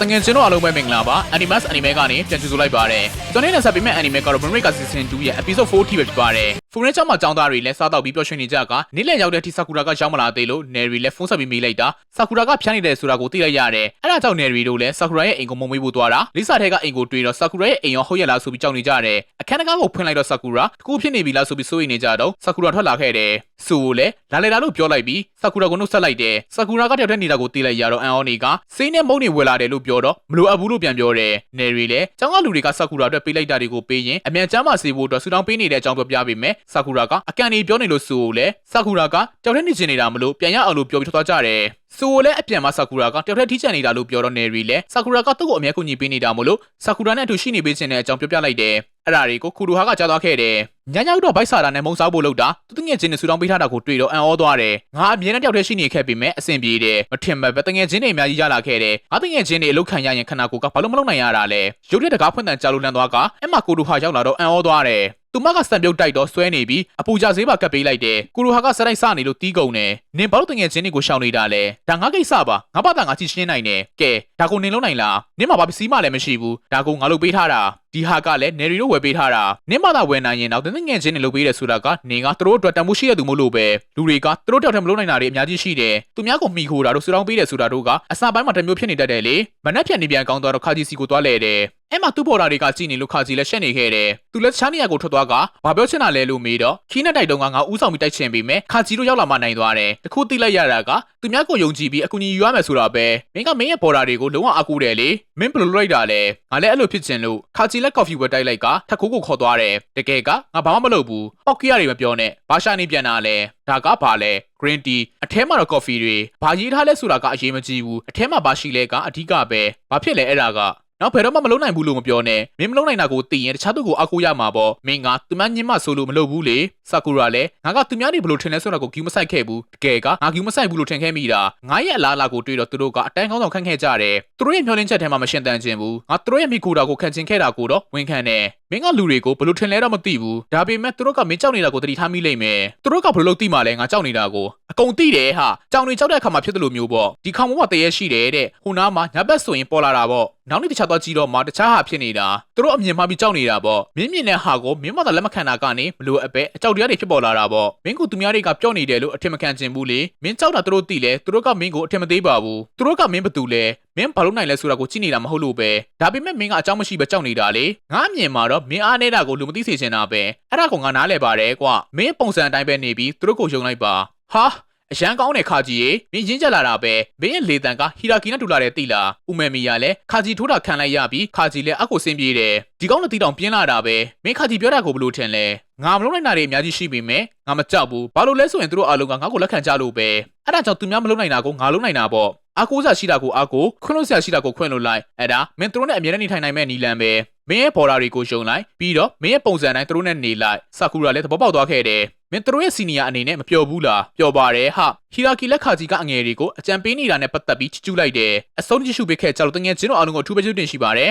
တငယ်ချင်းတို့အားလုံးပဲမင်္ဂလာပါ Animus Anime ကနေပြန်ကြိုဆိုလိုက်ပါတယ်ကျွန်တော်နဲ့ဆက်ပေးမဲ့ Anime ကတော့ Break Season 2ရဲ့ Episode 4ထိပဲဖြစ်ပါတယ်ဖုန်းထဲကျောင်းမှာကျောင်းသားတွေလည်းစားတော့ပြီးပျော်ရွှင်နေကြကနေ့လည်ရောက်တဲ့ထိဆာကူရာကရောက်မလာသေးလို့ Neri လည်းဖုန်းဆက်ပြီးမေးလိုက်တာဆာကူရာကဖျားနေတယ်ဆိုတာကိုသိလိုက်ရတယ်အဲ့ဒါကြောင့် Neri တို့လည်းဆာကူရာရဲ့အိမ်ကိုမုံမေးဖို့သွားတာလိစာထဲကအိမ်ကိုတွေ့တော့ဆာကူရာရဲ့အိမ်ရောဟုတ်ရလားဆိုပြီးကြောက်နေကြတယ်အခန်းတကားကိုဖွင့်လိုက်တော့ဆာကူရာတကူဖြစ်နေပြီလားဆိုပြီးစိုးရိမ်နေကြတော့ဆာကူရာထွက်လာခဲ့တယ်ဆိုလည်းလာလေလာလို့ပြောလိုက်ပြီးဆာကူရာကိုနှုတ်ဆက်လိုက်တယ်ဆာကူရာကတယောက်တည်းနေတာကိုသိလိုက်ရတော့အန်အော်နီကစိတ်နဲ့မုန်းနေဝယ်လာတယ်လို့ပြောတော့မလိုအပ်ဘူးလို့ပြန်ပြောတယ်နယ်ရီလည်းကျောင်းကလူတွေကဆာကူရာအတွက်ပေးလိုက်တာတွေကိုပေးရင်အမြန်ချမ်းမစေဖို့အတွက်ဆူတောင်းပေးနေတဲ့အကြောင်းပြောပြပေးမယ်ဆာကူရာကအကန်နေပြောနေလို့ဆိုလည်းဆာကူရာကတယောက်တည်းနေချင်နေတာမလို့ပြန်ရအောင်လို့ပြောပြီးထွက်သွားကြတယ်ဆိုလည်းအပြန်မှာဆာကူရာကတယောက်တည်းထိချန်နေတာလို့ပြောတော့နယ်ရီလည်းဆာကူရာကသူ့ကိုအမြဲကူညီပေးနေတာမလို့ဆာကူရာနဲ့အတူရှိနေပေးခြင်းတဲ့အကြောင်းပြောပြလိုက်တယ် အဲ့ဒါတွေကိုကူရူဟာကကြားသွားခဲ့တယ်ညညောက်တော့ဘိုက်ဆာတာနဲ့မုံစားဖို့လုပ်တာသူတငယ်ချင်းနဲ့ဆူတောင်းပေးထားတာကိုတွေ့တော့အံ့ဩသွားတယ်ငါအမြဲတမ်းတယောက်တည်းရှိနေခဲ့ပြီမဲ့အဆင်ပြေတယ်မထင်မဲ့ပဲတငယ်ချင်းတွေအများကြီးရလာခဲ့တယ်ငါတငယ်ချင်းတွေအလုတ်ခံရရင်ခနာကိုကဘာလို့မလုပ်နိုင်ရတာလဲရုပ်ရက်တကားဖွင့်တန်ကြာလို့လန်သွားကအမကိုရူဟာရောက်လာတော့အံ့ဩသွားတယ်သူမကစံပြုတ်တိုက်တော့ဆွဲနေပြီးအပူကြဆေးပါကပ်ပေးလိုက်တယ်ကိုရိုဟာကစတိုက်စနေလို့တီးကုန်တယ်နင်ဘာလို့တငယ်ချင်းတွေကိုရှောင်နေတာလဲဒါငါကိစ္စပါငါဘာသာငါကြည့်ရှင်းနိုင်တယ်ကဲဒါကိုနင်လုံးနိုင်လားနင်မှာဘာပစ္စည်းမှလည်းမရှိဘူးဒါကိုငါလုပ်ပေးထားတာဒီဟာကလည်းနယ်ရီတို့ဝယ်ပေးထားတာနင်မသာဝယ်နိုင်ရင်တော့တငယ်ချင်းတွေလုပ်ပေးတယ်ဆိုတာကနင်ကသူတို့အတွက်တန်ဖိုးရှိတဲ့သူမို့လို့ပဲလူတွေကသူတို့တောက်တယ်မလုပ်နိုင်တာတွေအများကြီးရှိတယ်သူများကိုမှီခိုတာတို့ဆူတောင်းပေးတယ်ဆိုတာတို့ကအစပိုင်းမှာတစ်မျိုးဖြစ်နေတတ်တယ်လေမနှက်ဖြတ်နေပြန်ကောင်းသွားတော့ခါကြီးစီကိုသွားလဲတယ် အဲ့မှာသူ့ပေါ်တာတွေကကြည်နေလို့ခါကြီးလည်းရှက်နေခဲ့တယ်သူလည်းတခြားနေရာကိုထွက်သွားကဘာပြောချင်တာလဲလို့မေးတော့ခီးနဲ့တိုက်တုံးကငါဥဆောင်ပြီးတိုက်ချင်ပေမဲ့ခါကြီးတို့ရောက်လာမှနိုင်သွားတယ်တခုသိလိုက်ရတာကသူများကိုယုံကြည်ပြီးအကူကြီးယူရမယ်ဆိုတာပဲမင်းကမင်းရဲ့ပေါ်တာတွေကိုလုံးဝအကူတယ်လေမင်းဘယ်လိုလုပ်လိုက်တာလဲငါလည်းအဲ့လိုဖြစ်ချင်လို့ခါကြီးလက်ကော်ဖီဝယ်တိုက်လိုက်ကထက်ခိုးကိုခေါ်သွားတယ်တကယ်ကငါဘာမှမလုပ်ဘူးပောက်ကီရတွေမပြောနဲ့ဘာရှာနေပြန်တာလဲဒါကဘာလဲ green tea အထဲမှာတော့ coffee တွေဘာရေးထားလဲဆိုတာကအရေးမကြီးဘူးအထဲမှာဘာရှိလဲကအဓိကပဲဘာဖြစ်လဲအဲ့ဒါက နောက်ဘယ်တော့မှမလုံးနိုင်ဘူးလို့မပြောနဲ့မင်းမလုံးနိုင်တာကိုသိရင်တခြားသူကိုအကူရမှာပေါ့မင်းကသူမညင်းမဆိုလို့မလုပ်ဘူးလေဆာကူရာလည်းငါကသူများတွေဘလို့ထင်လဲဆိုတာကိုဂူးမဆိုင်ခဲ့ဘူးတကယ်ကငါဂူးမဆိုင်ဘူးလို့ထင်ခဲ့မိတာငါရဲ့အလားအလာကိုတွေးတော့သူတို့ကအတန်းကောင်းဆောင်ခန့်ခဲ့ကြတယ်သူတို့ရဲ့မျောလင်းချက်ထဲမှာမရှင်းတန်ခြင်းဘူးငါသူတို့ရဲ့မိကူတာကိုခံချင်ခဲ့တာကိုတော့ဝန်ခံတယ် မင်းကလူတွေကိုဘလို့ထင်လဲတော့မသိဘူးဒါပေမဲ့သူတို့ကမင်းကြောက်နေတာကိုသတိထားမိလိမ့်မယ်သူတို့ကဘလို့လုပ်သိမှလဲငါကြောက်နေတာကိုအကုန်သိတယ်ဟာကြောင်တွေကြောက်တဲ့အခါမှာဖြစ်တယ်လို့မျိုးပေါ့ဒီခေါင်ပေါ်မှာတရေရှိတယ်တဲ့ဟိုနားမှာညဘက်ဆိုရင်ပေါ်လာတာပေါ့နောက်နေ့တခြားသွားကြည့်တော့မှတခြားဟာဖြစ်နေတာသူတို့အမြင်မှားပြီးကြောက်နေတာပေါ့မင်းမြင်တဲ့ဟာကိုမင်းမသာလက်မခံတာကနေမလို့အပဲအကြောက်တရားတွေဖြစ်ပေါ်လာတာပေါ့မင်းကသူများတွေကပြောနေတယ်လို့အထင်မခံချင်ဘူးလေမင်းကြောက်တာသူတို့သိလဲသူတို့ကမင်းကိုအထင်မသေးပါဘူးသူတို့ကမင်းဘသူလဲမင်းဘာလို့နိုင်လဲဆိုတာကိုကြည့်နေတာမဟုတ်လို့ပဲဒါပေမဲ့မင်းကအကြောင်းမရှိပဲကြောက်နေတာလေငါအမြင်မှာတော့မင်းအားနေတာကိုလူမသိစေချင်တာပဲအဲ့ဒါကိုငါနားလဲပါတယ်ကွမင်းပုံစံအတိုင်းပဲနေပြီးသူတို့ကိုယုံလိုက်ပါဟာအရန်ကောင်းတဲ့ခါကြီးရေမင်းရင်းချက်လာတာပဲမင်းရဲ့လေတံကဟီရာကီနဲ့တူလာတဲ့တိလာဥမဲမီယာလည်းခါကြီးထိုးတာခံလိုက်ရပြီးခါကြီးလည်းအကိုစင်းပြေးတယ်ဒီကောင်းတဲ့တီတောင်ပြင်းလာတာပဲမင်းခါကြီးပြောတာကိုဘလို့ထင်လဲငါမလုံးနိုင်တာတွေအများကြီးရှိပေမဲ့ငါမကြောက်ဘူးဘာလို့လဲဆိုရင်သူတို့အားလုံးကငါ့ကိုလက်ခံကြလို့ပဲအဲ့ဒါကြောင့်သူများမလုံးနိုင်တာကိုငါလုံးနိုင်တာပေါ့ အားကိုးစားရှိတာကိုအားကိုခွင့်လို့ဆရာရှိတာကိုခွင့်လို့လိုက်အဲ့ဒါမင်းတို့နဲ့အမြဲတမ်းနေထိုင်နိုင်မဲ့နီလန်ပဲမင်းရဲ့ဘော်ဒါတွေကိုယုံလိုက်ပြီးတော့မင်းရဲ့ပုံစံတိုင်းတို့နဲ့နေလိုက်ဆာကူရာလည်းသဘောပေါက်သွားခဲ့တယ်မင်းတို့ရဲ့စီနီယာအနေနဲ့မပျော်ဘူးလားပျော်ပါတယ်ဟာဟီရာကီလက်ခါကြီးကအငယ်တွေကိုအကြံပေးနေတာနဲ့ပတ်သက်ပြီးချစ်ကျူးလိုက်တယ်အဆုံးကြည့်ရှုပေးခဲ့ကြလို့တငယ်ချင်းတို့အားလုံးကိုအထူးပဲကျေးဇူးတင်ရှိပါတယ်